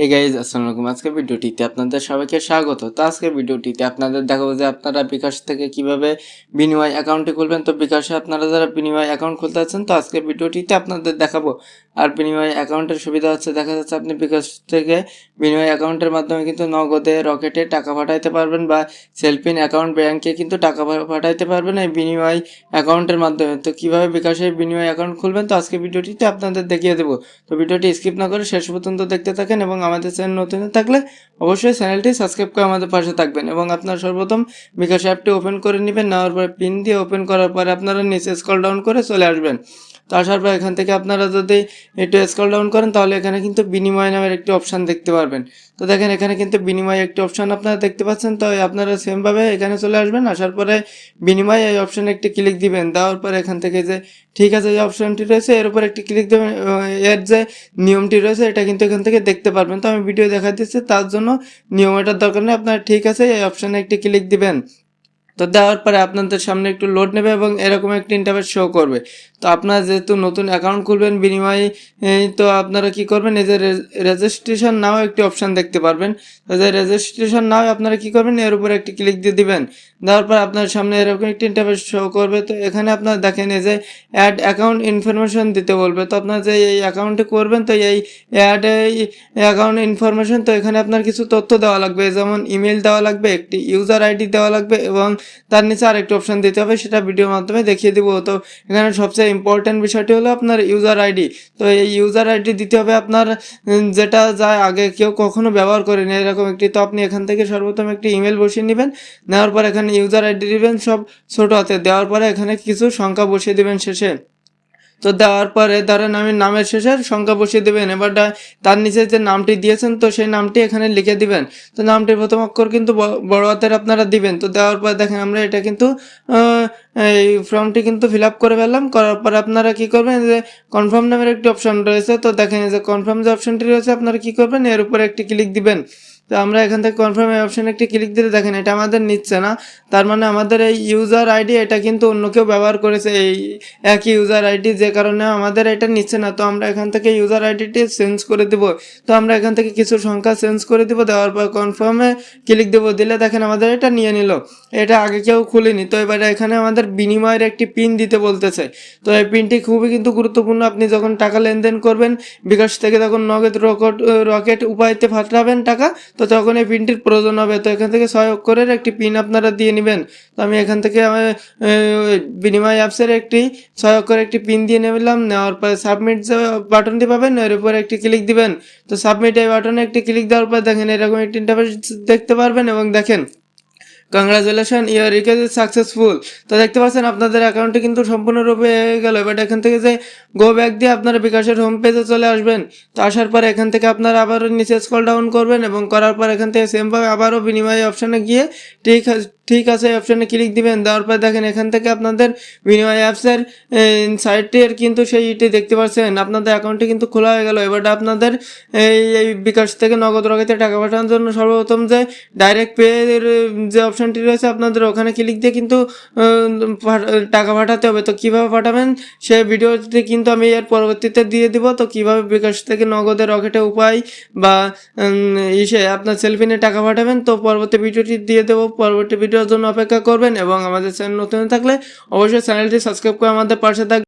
Hey guys আসসালামু আলাইকুম আজকের ভিডিওটিতে আপনাদের সবাইকে স্বাগত। তো আজকের ভিডিওটিতে আপনাদের দেখাবো যে আপনারা বিকাশ থেকে কীভাবে বিনিময় অ্যাকাউন্টটি খুলবেন। তো বিকাশে আপনারা যারা বিনিময় অ্যাকাউন্ট খুলতে আছেন তো আজকের ভিডিওটিতে আপনাদের দেখাবো। আর বিনিময় অ্যাকাউন্টের সুবিধা হচ্ছে, দেখা যাচ্ছে আপনি বিকাশ থেকে বিনিময় অ্যাকাউন্টের মাধ্যমে কিন্তু নগদে রকেটে টাকা পাঠাইতে পারবেন বা সেলফিন অ্যাকাউন্ট ব্যাংকে কিন্তু টাকা পাঠাইতে পারবেন এই বিনিময় অ্যাকাউন্টের মাধ্যমে। তো কীভাবে বিকাশে বিনিময় অ্যাকাউন্ট খুলবেন, তো আজকে ভিডিওটিতে আপনাদের দেখিয়ে দেবো। তো ভিডিওটি স্কিপ না করে শেষ পর্যন্ত দেখতে থাকেন এবং আমাদের চ্যানেল নতুন থাকলে অবশ্যই চ্যানেলটি সাবস্ক্রাইব করে আমাদের পাশে থাকবেন এবং আপনারা সর্বপ্রথম বিকাশ অ্যাপটি ওপেন করে নেবেন, নেওয়ার পরে পিন দিয়ে ওপেন করার পরে আপনারা নিচে স্কল ডাউন করে চলে আসবেন। তো আসার পর এখান থেকে আপনারা যদি একটু স্কল ডাউন করেন তাহলে এখানে কিন্তু বিনিময় নামের একটি অপশান দেখতে পারবেন। তো দেখেন এখানে কিন্তু বিনিময় একটি অপশান আপনারা দেখতে পাচ্ছেন, তো আপনারা সেমভাবে এখানে চলে আসবেন, আসার পরে বিনিময় এই অপশানে একটি ক্লিক দিবেন, দেওয়ার পর এখান থেকে যে ঠিক আছে যে অপশানটি রয়েছে, এর উপর একটি ক্লিক দেবেন, এর যে নিয়মটি রয়েছে, এটা কিন্তু এখান থেকে দেখতে পারবেন। তো আমি ভিডিও দেখা দিচ্ছি তার জন্য নিয়ম এটার দরকার নেই। আপনারা ঠিক আছে, এই অপশানে একটি ক্লিক দিবেন। তো দেওয়ার পরে আপনাদের সামনে একটু লোড নেবে এবং এরকম একটি ইন্টারভেট শো করবে। তো আপনারা যেহেতু নতুন অ্যাকাউন্ট খুলবেন, বিনিময়ে তো আপনারা কি করবেন, এই যে রেজিস্ট্রেশন নাও একটি অপশান দেখতে পারবেন। তো যে রেজিস্ট্রেশন নাও আপনারা কি করবেন, এর উপর একটি ক্লিক দিয়ে দিবেন। দেওয়ার পর আপনার সামনে এরকম একটি ইন্টারভেট শো করবে। তো এখানে আপনারা দেখেন, এই যে অ্যাড অ্যাকাউন্ট ইনফরমেশন দিতে বলবে। তো আপনার যে এই অ্যাকাউন্টে করবেন, তো এই অ্যাড অ্যাকাউন্ট ইনফরমেশন তো এখানে আপনার কিছু তথ্য দেওয়া লাগবে। যেমন ইমেল দেওয়া লাগবে, একটি ইউজার আইডি দেওয়া লাগবে এবং তার নিচে আরেকটি অপশান দিতে হবে, সেটা ভিডিওর মাধ্যমে দেখিয়ে দিব। তো এখানে সবচেয়ে ইম্পর্ট্যান্ট বিষয়টি হলো আপনার ইউজার আইডি তো এই ইউজার আইডি দিতে হবে আপনার যেটা যায় আগে কেউ কখনো ব্যবহার করেনি, এরকম একটি। তো আপনি এখান থেকে সর্বপ্রথম একটি ইমেল বসিয়ে নেবেন, নেওয়ার পর এখানে ইউজার আইডি দিবেন সব ছোটো হাতে। দেওয়ার পরে এখানে কিছু সংখ্যা বসিয়ে দেবেন শেষে। তো দেওয়ার পরে ধরেন আমি নামের শেষে সংখ্যা বসিয়ে দেবেন। এবার তার নিচে যে নামটি দিয়েছেন, তো সেই নামটি এখানে লিখে দিবেন। তো নামটির প্রথম অক্ষর কিন্তু বড় হাতের আপনারা দিবেন। তো দেওয়ার পর দেখেন আমরা এটা কিন্তু এই ফর্মটি কিন্তু ফিল আপ করে ফেললাম। করার পর আপনারা কি করবেন যে কনফার্ম নামের একটি অপশন রয়েছে। তো দেখেন যে কনফার্ম যে অপশনটি রয়েছে, আপনারা কি করবেন, এর উপরে একটি ক্লিক দিবেন। তো আমরা এখান থেকে কনফার্ম এই অপশানে একটি ক্লিক দিলে দেখেন এটা আমাদের নিচ্ছে না। তার মানে আমাদের এই ইউজার আইডি এটা কিন্তু অন্য কেউ ব্যবহার করেছে, এই একই ইউজার আইডি যে কারণে আমাদের এটা নিচ্ছে না। তো আমরা এখান থেকে ইউজার আইডিটি চেঞ্জ করে দেব। তো আমরা এখান থেকে কিছু সংখ্যা চেঞ্জ করে দেবো, দেওয়ার পর কনফার্মে ক্লিক দেবো। দিলে দেখেন আমাদের এটা নিয়ে নিল। এটা আগে কেউ খুলিনি। তো এবারে এখানে আমাদের বিনিময়ের একটি পিন দিতে বলতেছে। তো এই পিনটি খুবই কিন্তু গুরুত্বপূর্ণ। আপনি যখন টাকা লেনদেন করবেন, বিকাশ থেকে তখন নগদ রকেট রকেট উপায়তে ফাটাবেন টাকা। তো তখন এই পিনটির প্রয়োজন হবে, তো এখান থেকে ছয় করে একটি পিন আপনারা দিয়ে নেবেন। তো আমি এখান থেকে বিনিময় অ্যাপসের একটি ছয় অক্ষরের একটি পিন দিয়ে নিলাম। নেওয়ার পরে সাবমিট যে বাটনটি পাবেন, এর উপরে একটি ক্লিক দিবেন। তো সাবমিট এই বাটনে একটি ক্লিক দেওয়ার পর দেখেন এরকম একটি ইন্টারফেস দেখতে পারবেন এবং দেখেন congratulation your request is successful তো দেখতে পাচ্ছেন, আপনাদের অ্যাকাউন্টে কিন্তু সম্পূর্ণরূপে গেল। এবার এখান থেকে যে গো ব্যাক দিয়ে আপনারা বিকাশের হোম পেজে চলে আসবেন। তো আসার পর এখান থেকে আপনারা আবারও নিচে স্কল ডাউন করবেন এবং করার পর এখান থেকে সেমভাবে আবারও বিনিময় অপশানে গিয়ে ঠিক ঠিক আছে অপশানে ক্লিক দিবেন। দেওয়ার পর দেখেন, এখান থেকে আপনাদের বিনিময় অ্যাপসের সাইটটির কিন্তু সেই ইটি দেখতে পাচ্ছেন। আপনাদের অ্যাকাউন্টটি কিন্তু খোলা হয়ে গেল। এবার আপনাদের এই বিকাশ থেকে নগদ রকেটে টাকা পাঠানোর জন্য সর্বপ্রথম যে ডাইরেক্ট পে যে অপশানটি রয়েছে আপনাদের ওখানে ক্লিক দিয়ে কিন্তু টাকা পাঠাতে হবে। তো কীভাবে পাঠাবেন? সে ভিডিওটি কিন্তু আমি এর পরবর্তীতে দিয়ে দিব। তো কীভাবে বিকাশ থেকে নগদের রকেটে উপায় বা ইসে আপনার সেলফিনে টাকা পাঠাবেন? তো পরবর্তী ভিডিওটি দিয়ে দেবো। পরবর্তী ভিডিওর জন্য অপেক্ষা করবেন এবং আমাদের চ্যানেল নতুন থাকলে অবশ্যই চ্যানেলটি সাবস্ক্রাইব করে আমাদের পাশে থাকবেন